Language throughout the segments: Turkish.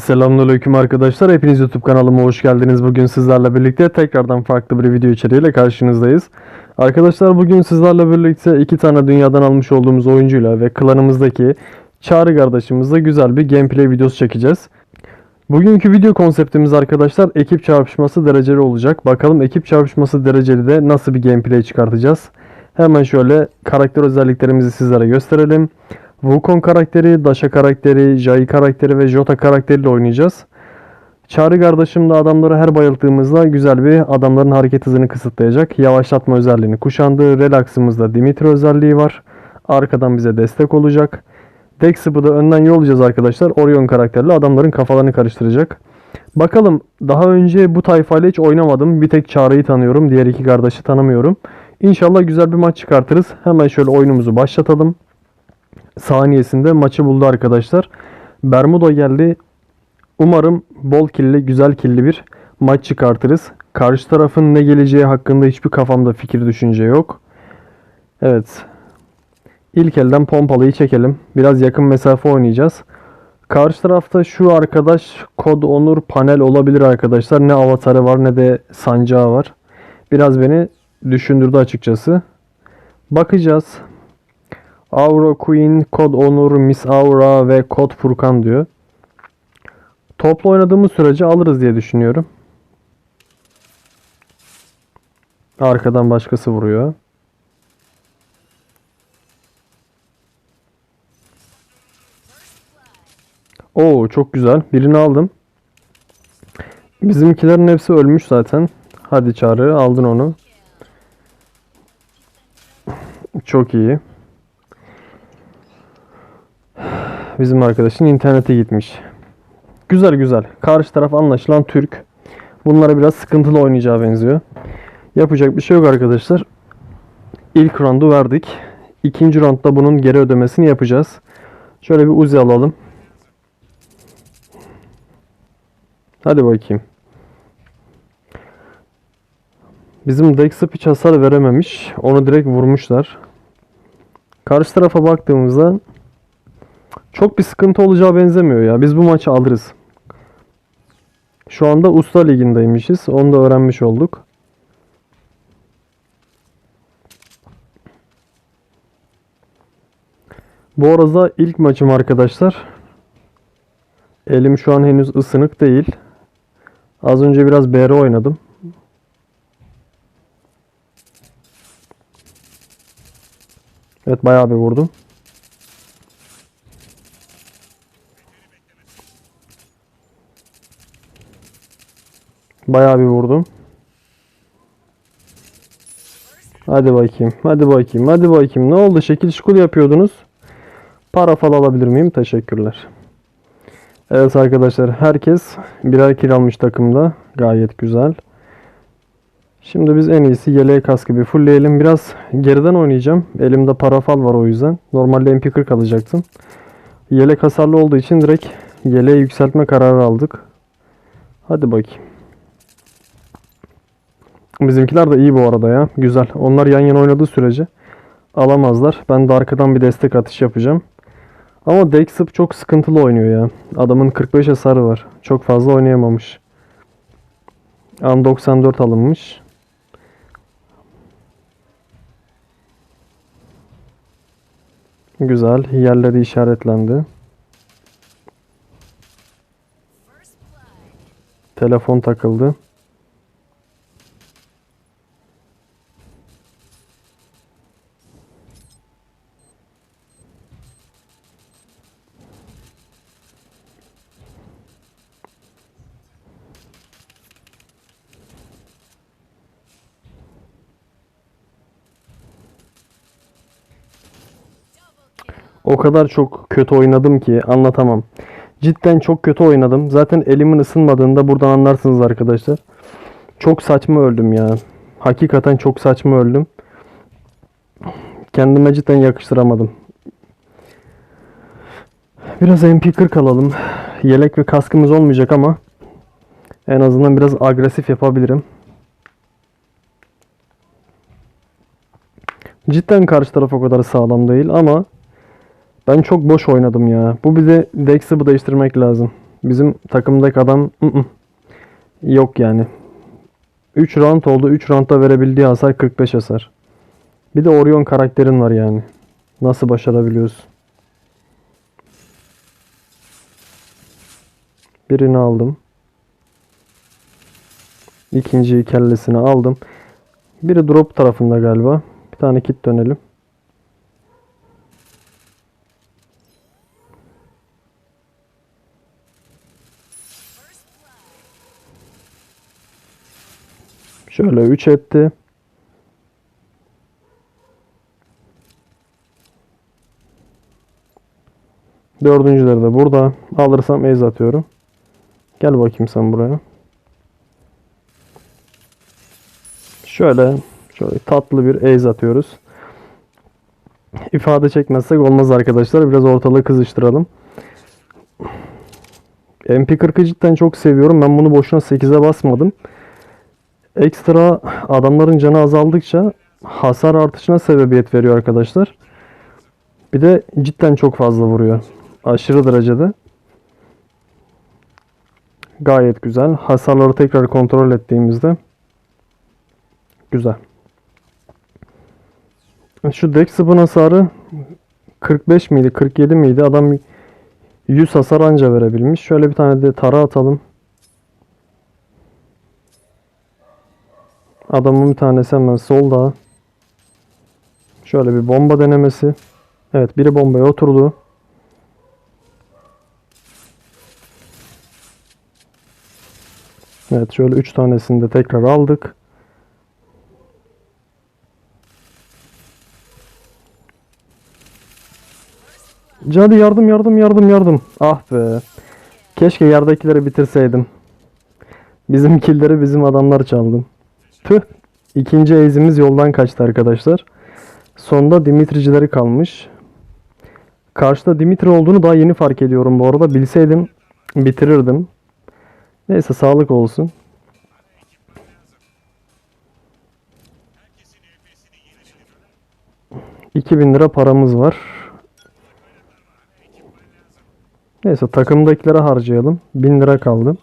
Selamünaleyküm arkadaşlar. Hepiniz YouTube kanalıma hoş geldiniz. Bugün sizlerle birlikte tekrardan farklı bir video içeriğiyle karşınızdayız. Arkadaşlar bugün sizlerle birlikte iki tane dünyadan almış olduğumuz oyuncuyla ve klanımızdaki Çağrı kardeşimizle güzel bir gameplay videosu çekeceğiz. Bugünkü video konseptimiz arkadaşlar ekip çarpışması dereceli olacak. Bakalım ekip çarpışması dereceli de nasıl bir gameplay çıkartacağız. Hemen şöyle karakter özelliklerimizi sizlere gösterelim. Wukong karakteri, Dasha karakteri, Jai karakteri ve Jota karakteriyle oynayacağız. Çağrı kardeşim de adamları her bayılttığımızda güzel bir adamların hareket hızını kısıtlayacak. Yavaşlatma özelliğini kuşandı. Relax'ımızda Dimitri özelliği var. Arkadan bize destek olacak. Dexip'ı da önden yollayacağız arkadaşlar. Orion karakterle adamların kafalarını karıştıracak. Bakalım daha önce bu tayfayla hiç oynamadım. Bir tek Çağrı'yı tanıyorum. Diğer iki kardeşi tanımıyorum. İnşallah güzel bir maç çıkartırız. Hemen şöyle oyunumuzu başlatalım saniyesinde maçı buldu arkadaşlar. Bermuda geldi. Umarım bol killi, güzel killi bir maç çıkartırız. Karşı tarafın ne geleceği hakkında hiçbir kafamda fikir düşünce yok. Evet. İlk elden pompalıyı çekelim. Biraz yakın mesafe oynayacağız. Karşı tarafta şu arkadaş Kod Onur panel olabilir arkadaşlar. Ne avatarı var ne de sancağı var. Biraz beni düşündürdü açıkçası. Bakacağız. Aura Queen, Kod Onur, Miss Aura ve Kod Furkan diyor. Toplu oynadığımız sürece alırız diye düşünüyorum. Arkadan başkası vuruyor. Oo çok güzel. Birini aldım. Bizimkilerin hepsi ölmüş zaten. Hadi çağrı aldın onu. Çok iyi. Bizim arkadaşın internete gitmiş. Güzel güzel. Karşı taraf anlaşılan Türk. Bunlara biraz sıkıntılı oynayacağı benziyor. Yapacak bir şey yok arkadaşlar. İlk roundu verdik. İkinci roundda bunun geri ödemesini yapacağız. Şöyle bir Uzi alalım. Hadi bakayım. Bizim Dexip hiç hasar verememiş. Onu direkt vurmuşlar. Karşı tarafa baktığımızda çok bir sıkıntı olacağı benzemiyor ya. Biz bu maçı alırız. Şu anda Usta Ligi'ndeymişiz. Onu da öğrenmiş olduk. Bu arada ilk maçım arkadaşlar. Elim şu an henüz ısınık değil. Az önce biraz BR oynadım. Evet bayağı bir vurdum. Bayağı bir vurdum. Hadi bakayım. Hadi bakayım. Hadi bakayım. Ne oldu? Şekil şukul yapıyordunuz. Para falan alabilir miyim? Teşekkürler. Evet arkadaşlar. Herkes birer kill almış takımda. Gayet güzel. Şimdi biz en iyisi yeleğe kaskı bir fullleyelim. Biraz geriden oynayacağım. Elimde parafal var o yüzden. Normalde MP40 alacaktım. Yelek hasarlı olduğu için direkt yeleğe yükseltme kararı aldık. Hadi bakayım. Bizimkiler de iyi bu arada ya. Güzel. Onlar yan yana oynadığı sürece alamazlar. Ben de arkadan bir destek atış yapacağım. Ama Dexip çok sıkıntılı oynuyor ya. Adamın 45 hasarı var. Çok fazla oynayamamış. An 94 alınmış. Güzel. Yerleri işaretlendi. Telefon takıldı. O kadar çok kötü oynadım ki anlatamam. Cidden çok kötü oynadım. Zaten elimin ısınmadığında buradan anlarsınız arkadaşlar. Çok saçma öldüm ya. Hakikaten çok saçma öldüm. Kendime cidden yakıştıramadım. Biraz MP40 alalım. Yelek ve kaskımız olmayacak ama en azından biraz agresif yapabilirim. Cidden karşı taraf o kadar sağlam değil ama ben çok boş oynadım ya. Bu bize Dex'ı değiştirmek lazım. Bizim takımdaki adam ı-ı, yok yani. 3 round oldu. 3 roundda verebildiği hasar 45 hasar. Bir de Orion karakterin var yani. Nasıl başarabiliyorsun? Birini aldım. İkinciyi kellesini aldım. Biri drop tarafında galiba. Bir tane kit dönelim. Şöyle 3 etti. Dördüncüleri de burada. Alırsam ez atıyorum. Gel bakayım sen buraya. Şöyle şöyle tatlı bir ace atıyoruz. İfade çekmezsek olmaz arkadaşlar. Biraz ortalığı kızıştıralım. MP40'ı cidden çok seviyorum. Ben bunu boşuna 8'e basmadım. Ekstra adamların canı azaldıkça hasar artışına sebebiyet veriyor arkadaşlar. Bir de cidden çok fazla vuruyor. Aşırı derecede. Gayet güzel. Hasarları tekrar kontrol ettiğimizde güzel. Şu Dexib'in hasarı 45 miydi 47 miydi? Adam 100 hasar anca verebilmiş. Şöyle bir tane de tara atalım. Adamın bir tanesi hemen solda. Şöyle bir bomba denemesi. Evet biri bombaya oturdu. Evet şöyle 3 tanesini de tekrar aldık. Hadi yardım yardım yardım yardım. Ah be. Keşke yerdekileri bitirseydim. Bizim killleri bizim adamlar çaldı. Tüh. İkinci ezimiz yoldan kaçtı arkadaşlar. Sonda Dimitricileri kalmış. Karşıda Dimitri olduğunu daha yeni fark ediyorum bu arada. Bilseydim bitirirdim. Neyse sağlık olsun. 2000 lira paramız var. Neyse takımdakilere harcayalım. 1000 lira kaldı.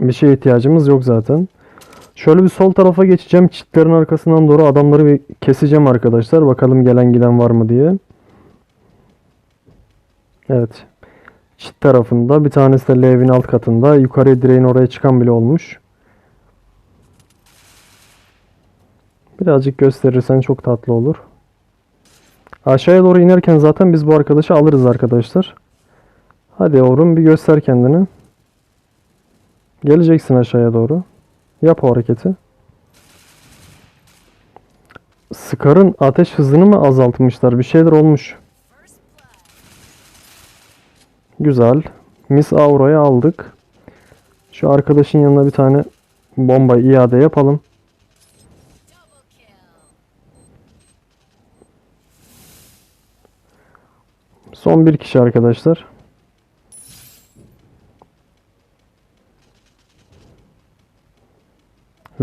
Bir şeye ihtiyacımız yok zaten. Şöyle bir sol tarafa geçeceğim. Çitlerin arkasından doğru adamları bir keseceğim arkadaşlar. Bakalım gelen giden var mı diye. Evet. Çit tarafında. Bir tanesi de evin alt katında. Yukarıya direğin oraya çıkan bile olmuş. Birazcık gösterirsen çok tatlı olur. Aşağıya doğru inerken zaten biz bu arkadaşı alırız arkadaşlar. Hadi yavrum bir göster kendini. Geleceksin aşağıya doğru. Yap o hareketi. Scar'ın ateş hızını mı azaltmışlar? Bir şeyler olmuş. Güzel. Miss Aura'yı aldık. Şu arkadaşın yanına bir tane bomba iade yapalım. Son bir kişi arkadaşlar.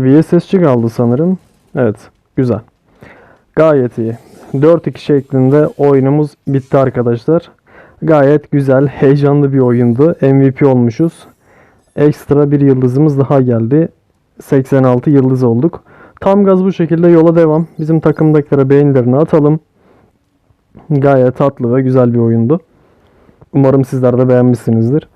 VSS'ci kaldı sanırım. Evet. Güzel. Gayet iyi. 4-2 şeklinde oyunumuz bitti arkadaşlar. Gayet güzel, heyecanlı bir oyundu. MVP olmuşuz. Ekstra bir yıldızımız daha geldi. 86 yıldız olduk. Tam gaz bu şekilde yola devam. Bizim takımdakilere beğenilerini atalım. Gayet tatlı ve güzel bir oyundu. Umarım sizler de beğenmişsinizdir.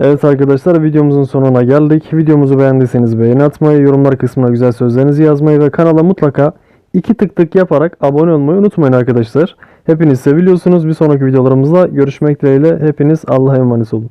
Evet arkadaşlar videomuzun sonuna geldik. Videomuzu beğendiyseniz beğeni atmayı, yorumlar kısmına güzel sözlerinizi yazmayı ve kanala mutlaka iki tık tık yaparak abone olmayı unutmayın arkadaşlar. Hepiniz seviliyorsunuz. Bir sonraki videolarımızda görüşmek dileğiyle. Hepiniz Allah'a emanet olun.